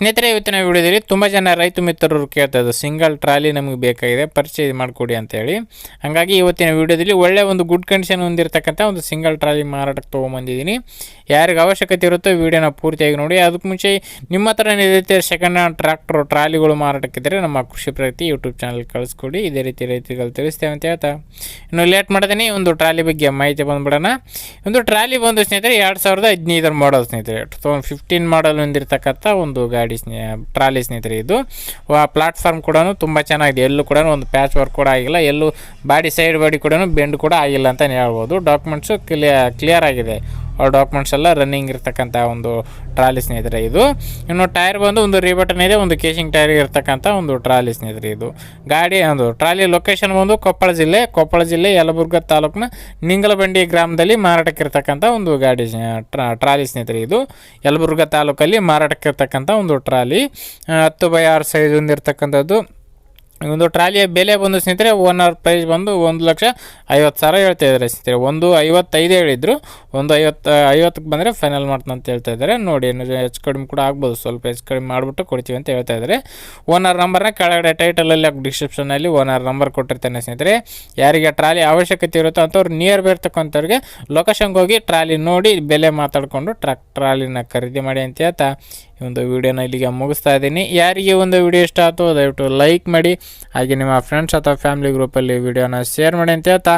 ಸ್ನೇಹಿತರೆ, ಇವತ್ತಿನ ವಿಡಿಯೋದಲ್ಲಿ ತುಂಬ ಜನ ರೈತ ಮಿತ್ರರು ಕೇಳ್ತಾ ಇದ್ದಾರೆ. ಸಿಂಗಲ್ ಟ್ರಾಲಿ ನಮಗೆ ಬೇಕಾಗಿದೆ ಪರ್ಚೇಸ್ ಮಾಡಿಕೊಡಿ ಅಂತೇಳಿ. ಹಾಗಾಗಿ ಇವತ್ತಿನ ವಿಡಿಯೋದಲ್ಲಿ ಒಳ್ಳೆಯ ಒಂದು ಗುಡ್ ಕಂಡೀಷನ್ ಹೊಂದಿರತಕ್ಕಂಥ ಒಂದು ಸಿಂಗಲ್ ಟ್ರಾಲಿ ಮಾರಾಟಕ್ಕೆ ತೊಗೊಂಬಂದಿದ್ದೀನಿ. ಯಾರಿಗೆ ಅವಶ್ಯಕತೆ ಇರುತ್ತೋ ವಿಡಿಯೋನ ಪೂರ್ತಿಯಾಗಿ ನೋಡಿ. ಅದಕ್ಕೆ ಮುಂಚೆ ನಿಮ್ಮ ಹತ್ರ ಇದೇ ಸೆಕೆಂಡ್ ಹ್ಯಾಂಡ್ ಟ್ರ್ಯಾಕ್ಟರ್ ಟ್ರಾಲಿಗಳು ಮಾರಾಟಕ್ಕಿದ್ದರೆ ನಮ್ಮ ಕೃಷಿ ಪ್ರಗತಿ ಯೂಟ್ಯೂಬ್ ಚಾನಲ್ ಕಳಿಸ್ಕೊಡಿ. ಇದೇ ರೀತಿ ರೈತರುಗಳು ತಿಳಿಸ್ತೇವೆ ಅಂತ ಹೇಳ್ತಾ. ಇನ್ನು ಲೇಟ್ ಮಾಡ್ದೇನೆ ಒಂದು ಟ್ರಾಲಿ ಬಗ್ಗೆ ಮಾಹಿತಿ ಬಂದುಬಿಡೋಣ. ಒಂದು ಟ್ರಾಲಿ ಬಂದು ಸ್ನೇಹಿತರೆ, ಎರಡು ಸಾವಿರದ ಹದಿನೈದರ ಮಾಡಲ್ ಸ್ನೇಹಿತರೆ. ಟು ತೌಸಂಡ್ ಫಿಫ್ಟೀನ್ ಮಾಡಲ್ ಹೊಂದಿರತಕ್ಕಂಥ ಒಂದು ಗಾಡಿ. ಸ್ನೇ, ಟ್ರಾಲಿ ಸ್ನೇಹಿತರೆ ಇದು. ಪ್ಲಾಟ್ಫಾರ್ಮ್ ಕೂಡ ತುಂಬ ಚೆನ್ನಾಗಿದೆ. ಎಲ್ಲೂ ಕೂಡ ಒಂದು ಪ್ಯಾಚ್ ವರ್ಕ್ ಕೂಡ ಆಗಿಲ್ಲ. ಎಲ್ಲೂ ಬಾಡಿ ಸೈಡ್ ಬಾಡಿ ಕೂಡ ಬೆಂಡ್ ಕೂಡ ಆಗಿಲ್ಲ ಅಂತಲೇ ಹೇಳ್ಬೋದು. ಡಾಕ್ಯುಮೆಂಟ್ಸು ಕ್ಲಿಯರ್ ಕ್ಲಿಯರ್ ಆಗಿದೆ. ಡಾಕ್ಯುಮೆಂಟ್ಸ್ ಎಲ್ಲ ರನ್ನಿಂಗ್ ಇರ್ತಕ್ಕಂಥ ಒಂದು ಟ್ರಾಲಿ ಸ್ನೇಹಿತರೆ ಇದು. ಇನ್ನು ಟೈರ್ ಬಂದು ಒಂದು ರಿಬಟನ್ ಇದೆ, ಒಂದು ಕೇಸಿಂಗ್ ಟೈರ್ ಇರ್ತಕ್ಕಂಥ ಒಂದು ಟ್ರಾಲಿ ಸ್ನೇಹಿತರೆ ಇದು. ಗಾಡಿ ಒಂದು ಟ್ರಾಲಿ ಲೊಕೇಶನ್ ಬಂದು ಕೊಪ್ಪಳ ಜಿಲ್ಲೆ ಕೊಪ್ಪಳ ಜಿಲ್ಲೆ ಯಲಬುರ್ಗ ತಾಲೂಕಿನ ನಿಂಗಲಬಂಡಿ ಗ್ರಾಮದಲ್ಲಿ ಮಾರಾಟಕ್ಕೆ ಮಾರಾಟಕ್ಕಿರ್ತಕ್ಕಂಥ ಒಂದು ಗಾಡಿ ಟ್ರಾ- ಟ್ರಾಲಿ ಸ್ನೇಹಿತರೆ ಇದು. ಯಲಬುರ್ಗ ತಾಲೂಕಲ್ಲಿ ಮಾರಾಟಕ್ಕೆ ಮಾರಾಟಕ್ಕಿರ್ತಕ್ಕಂಥ ಒಂದು ಟ್ರಾಲಿ ಹತ್ತು ಬೈ ಆರು ಸೈಜ್ ಹೊಂದಿರತಕ್ಕಂಥದ್ದು ಒಂದು ಟ್ರಾಲಿಯ ಬೆಲೆ ಬಂದು ಸ್ನೇಹಿತರೆ ಓನರ್ ಪ್ರೈಸ್ ಬಂದು ಒಂದು ಲಕ್ಷ ಐವತ್ತು ಸಾವಿರ ಹೇಳ್ತಾ ಇದ್ದಾರೆ ಸ್ನೇಹಿತರೆ. ಒಂದು ಐವತ್ತೈದು ಹೇಳಿದ್ರು. ಒಂದು ಐವತ್ತು ಐವತ್ತಕ್ಕೆ ಬಂದರೆ ಫೈನಲ್ ಮಾಡ್ತಾನೆ ಅಂತ ಹೇಳ್ತಾ ಇದ್ದಾರೆ. ನೋಡಿ ಹೆಚ್ಚು ಕಡಿಮೆ ಕೂಡ ಆಗ್ಬೋದು. ಸ್ವಲ್ಪ ಹೆಚ್ಚು ಕಡಿಮೆ ಮಾಡಿಬಿಟ್ಟು ಕೊಡ್ತೀವಿ ಅಂತ ಹೇಳ್ತಾ ಇದ್ದಾರೆ. ಓನರ್ ನಂಬರ್ನ ಕೆಳಗಡೆ ಟೈಟಲಲ್ಲಿ ಡಿಸ್ಕ್ರಿಪ್ಷನಲ್ಲಿ ಓನರ್ ನಂಬರ್ ಕೊಟ್ಟಿರ್ತೇನೆ ಸ್ನೇಹಿತರೆ. ಯಾರಿಗೆ ಟ್ರಾಲಿ ಅವಶ್ಯಕತೆ ಇರುತ್ತೋ ಅಂಥವ್ರು ನಿಯರ್ ಬೈ ಇರ್ತಕ್ಕಂಥವ್ರಿಗೆ ಲೊಕೇಶನ್ಗೆ ಹೋಗಿ ಟ್ರಾಲಿ ನೋಡಿ, ಬೆಲೆ ಮಾತಾಡಿಕೊಂಡು ಟ್ರಾಕ್, ಟ್ರಾಲಿನ ಖರೀದಿ ಮಾಡಿ ಅಂತ ಹೇಳ್ತಾ ಈ ಒಂದು ವಿಡಿಯೋನ ಇಲ್ಲಿಗೆ ಮುಗಿಸ್ತಾ ಇದ್ದೀನಿ. ಯಾರಿಗೆ ಒಂದು ವಿಡಿಯೋ ಇಷ್ಟ ಆಯ್ತು ದಯವಿಟ್ಟು ಲೈಕ್ ಮಾಡಿ. ಹಾಗೆ ನಿಮ್ಮ ಫ್ರೆಂಡ್ಸ್ ಅಥವಾ ಫ್ಯಾಮಿಲಿ ಗ್ರೂಪಲ್ಲಿ ವಿಡಿಯೋನ ಶೇರ್ ಮಾಡಿ ಅಂತ ಹೇಳ್ತಾ.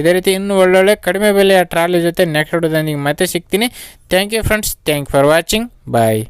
ಇದೇ ರೀತಿ ಇನ್ನೂ ಒಳ್ಳೊಳ್ಳೆ ಕಡಿಮೆ ಬೆಲೆಯ ಟ್ರಾಲಿ ಜೊತೆ ನೆಕ್ಸ್ಟ್ ವಿಡಿಯೋದಲ್ಲಿ ಮತ್ತೆ ಸಿಗ್ತೀನಿ. Thank you friends thank for watching bye